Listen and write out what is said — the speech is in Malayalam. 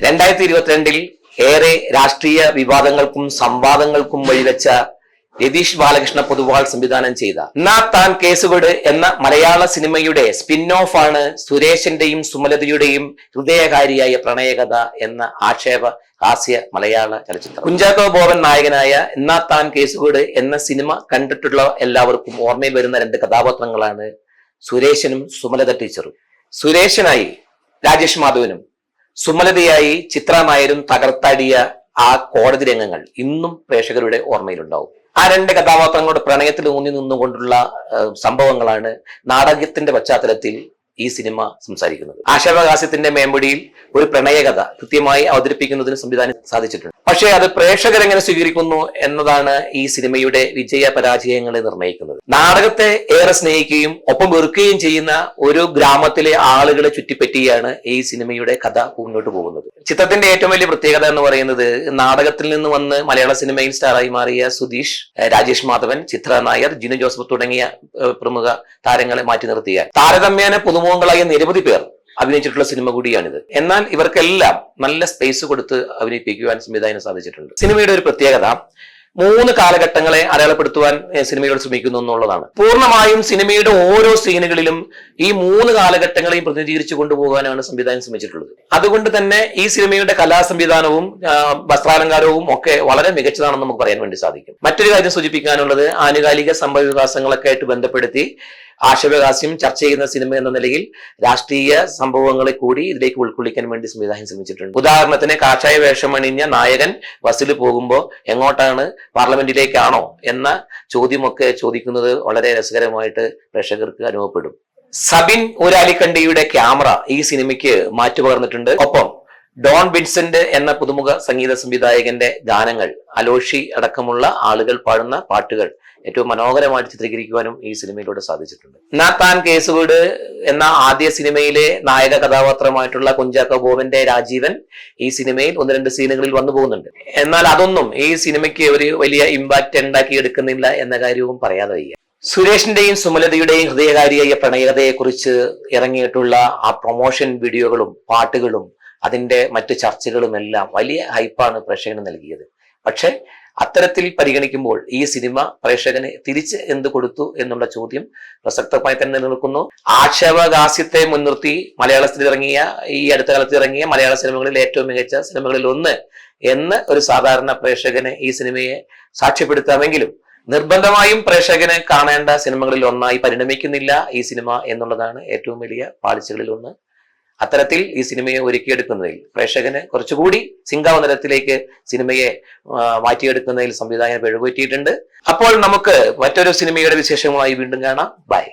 രണ്ടായിരത്തി ഇരുപത്തിരണ്ടിൽ ഏറെ രാഷ്ട്രീയ വിവാദങ്ങൾക്കും സംവാദങ്ങൾക്കും വഴിവെച്ച രതീഷ് ബാലകൃഷ്ണ പൊതുവാൾ സംവിധാനം ചെയ്ത നാ താൻ കേസുകട് എന്ന മലയാള സിനിമയുടെ സ്പിൻ ഓഫ് ആണ് സുരേഷിന്റെയും സുമലതയുടെയും ഹൃദയകാരിയായ പ്രണയകഥ എന്ന ആക്ഷേപ ഹാസ്യ മലയാള ചലച്ചിത്രം. കുഞ്ചാക്കോ ബോബൻ നായകനായ എന്നാ താൻ കേസുകട് എന്ന സിനിമ കണ്ടിട്ടുള്ള എല്ലാവർക്കും ഓർമ്മയിൽ വരുന്ന രണ്ട് കഥാപാത്രങ്ങളാണ് സുരേഷനും സുമലത ടീച്ചറും. സുരേഷനായി രാജേഷ് മാധവനും സുമലതയായി ചിത്രമായാലും തകർത്താടിയ ആ കോടതി രംഗങ്ങൾ ഇന്നും പ്രേക്ഷകരുടെ ഓർമ്മയിലുണ്ടാവും. ആ രണ്ട് കഥാപാത്രങ്ങളുടെ പ്രണയത്തിൽ ഊന്നി നിന്നുകൊണ്ടുള്ള സംഭവങ്ങളാണ് നാടകത്തിന്റെ പശ്ചാത്തലത്തിൽ ഈ സിനിമ സംസാരിക്കുന്നത്. ആശാവകാശത്തിന്റെ മേമ്പടിയിൽ ഒരു പ്രണയകഥ കൃത്യമായി അവതരിപ്പിക്കുന്നതിന് സംവിധാനം സാധിച്ചിട്ടുണ്ട്. പക്ഷേ അത് പ്രേക്ഷകർ എങ്ങനെ സ്വീകരിക്കുന്നു എന്നതാണ് ഈ സിനിമയുടെ വിജയ പരാജയങ്ങളെ നിർണയിക്കുന്നത് നാടകത്തെ ഏറെ സ്നേഹിക്കുകയും ഒപ്പം വെറുക്കുകയും ചെയ്യുന്ന ഒരു ഗ്രാമത്തിലെ ആളുകളെ ചുറ്റിപ്പറ്റിയാണ് ഈ സിനിമയുടെ കഥ മുന്നോട്ട് പോകുന്നത്. ചിത്രത്തിന്റെ ഏറ്റവും വലിയ പ്രത്യേകത എന്ന് പറയുന്നത് നാടകത്തിൽ നിന്ന് വന്ന് മലയാള സിനിമയിൽ സ്റ്റാറായി മാറിയ സുധീഷ് രാജേഷ് മാധവൻ ചിത്ര നായർ ജിനു ജോസഫ് തുടങ്ങിയ പ്രമുഖ താരങ്ങളെ മാറ്റി നിർത്തിയ താരതമ്യേന പുതുമുഖങ്ങളായ നിരവധി പേർ അഭിനയിച്ചിട്ടുള്ള സിനിമ കൂടിയാണിത്. എന്നാൽ ഇവർക്കെല്ലാം നല്ല സ്പേസ് കൊടുത്ത് അഭിനയിപ്പിക്കുവാൻ സംവിധാനം സാധിച്ചിട്ടുണ്ട്. സിനിമയുടെ ഒരു പ്രത്യേകത മൂന്ന് കാലഘട്ടങ്ങളെ അടയാളപ്പെടുത്തുവാൻ സിനിമയോട് ശ്രമിക്കുന്നു എന്നുള്ളതാണ്. പൂർണമായും സിനിമയുടെ ഓരോ സീനുകളിലും ഈ മൂന്ന് കാലഘട്ടങ്ങളെയും പ്രതിനിധീകരിച്ചു കൊണ്ടുപോകാനാണ് സംവിധാനം ശ്രമിച്ചിട്ടുള്ളത്. അതുകൊണ്ട് തന്നെ ഈ സിനിമയുടെ കലാ സംവിധാനവും വസ്ത്രാലങ്കാരവും ഒക്കെ വളരെ മികച്ചതാണെന്ന് നമുക്ക് പറയാൻ വേണ്ടി സാധിക്കും. മറ്റൊരു കാര്യം സൂചിപ്പിക്കാനുള്ളത് ആനുകാലിക സംഭവ വികാസങ്ങളൊക്കെ ആയിട്ട് ബന്ധപ്പെടുത്തി ആശയവികാസ്യം ചർച്ച ചെയ്യുന്ന സിനിമ എന്ന നിലയിൽ രാഷ്ട്രീയ സംഭവങ്ങളെ കൂടി ഇതിലേക്ക് ഉൾക്കൊള്ളിക്കാൻ വേണ്ടി സംവിധാനം ശ്രമിച്ചിട്ടുണ്ട്. ഉദാഹരണത്തിന് കാഷായ വേഷമണിഞ്ഞ നായകൻ ബസ്സിൽ പോകുമ്പോൾ എങ്ങോട്ടാണ് പാർലമെന്റിലേക്കാണോ എന്ന ചോദ്യമൊക്കെ ചോദിക്കുന്നത് വളരെ രസകരമായിട്ട് പ്രേക്ഷകർക്ക് അനുഭവപ്പെടും. സബിൻ ഒരാലിക്കണ്ടിയുടെ ക്യാമറ ഈ സിനിമയ്ക്ക് മാറ്റുപകർന്നിട്ടുണ്ട്. ഒപ്പം ഡോൺ വിൻസെന്റ് എന്ന പുതുമുഖ സംഗീത സംവിധായകന്റെ ഗാനങ്ങൾ അലോഷി അടക്കമുള്ള ആളുകൾ പാടുന്ന പാട്ടുകൾ ഏറ്റവും മനോഹരമായിട്ട് ചിത്രീകരിക്കുവാനും ഈ സിനിമയിലൂടെ സാധിച്ചിട്ടുണ്ട്. നാത്താൻ കേസുവീട് എന്ന ആദ്യ സിനിമയിലെ നായക കഥാപാത്രമായിട്ടുള്ള കുഞ്ചാക്കോ ബോബന്റെ രാജീവൻ ഈ സിനിമയിൽ ഒന്ന് രണ്ട് സീനുകളിൽ വന്നു പോകുന്നുണ്ട്. എന്നാൽ അതൊന്നും ഈ സിനിമയ്ക്ക് ഒരു വലിയ ഇമ്പാക്റ്റ് ഉണ്ടാക്കി എടുക്കുന്നില്ല എന്ന കാര്യവും പറയാതെ വയ്യ. സുരേഷിന്റെയും സുമലതയുടെയും ഹൃദയകാരിയായ പ്രണയകഥയെക്കുറിച്ച് ഇറങ്ങിയിട്ടുള്ള ആ പ്രൊമോഷൻ വീഡിയോകളും പാട്ടുകളും അതിന്റെ മറ്റു ചർച്ചകളും എല്ലാം വലിയ ഹൈപ്പാണ് പ്രേക്ഷകന് നൽകിയത്. പക്ഷേ അത്തരത്തിൽ പരിഗണിക്കുമ്പോൾ ഈ സിനിമ പ്രേക്ഷകന് തിരിച്ച് എന്ത് കൊടുത്തു എന്നുള്ള ചോദ്യം പ്രസക്തമായി തന്നെ നിലനിൽക്കുന്നു. ആക്ഷേപകാസ്യത്തെ മുൻനിർത്തി മലയാളത്തിൽ ഇറങ്ങിയ ഈ അടുത്ത കാലത്ത് ഇറങ്ങിയ മലയാള സിനിമകളിൽ ഏറ്റവും മികച്ച സിനിമകളിൽ ഒന്ന് എന്ന് ഒരു സാധാരണ പ്രേക്ഷകന് ഈ സിനിമയെ സാക്ഷ്യപ്പെടുത്താമെങ്കിലും നിർബന്ധമായും പ്രേക്ഷകന് കാണേണ്ട സിനിമകളിൽ ഒന്നായി പരിണമിക്കുന്നില്ല ഈ സിനിമ എന്നുള്ളതാണ് ഏറ്റവും വലിയ പാളിച്ചകളിൽ ഒന്ന്. അത്തരത്തിൽ ഈ സിനിമയെ ഒരുക്കിയെടുക്കുന്നതിൽ പ്രേക്ഷകന് കുറച്ചുകൂടി സിംഗാവതരത്തിലേക്ക് സിനിമയെ ആ, മാറ്റിയെടുക്കുന്നതിൽ സംവിധായകൻ പിഴവുപറ്റിയിട്ടുണ്ട് അപ്പോൾ നമുക്ക് മറ്റൊരു സിനിമയുടെ വിശേഷങ്ങളുമായി വീണ്ടും കാണാം. ബൈ.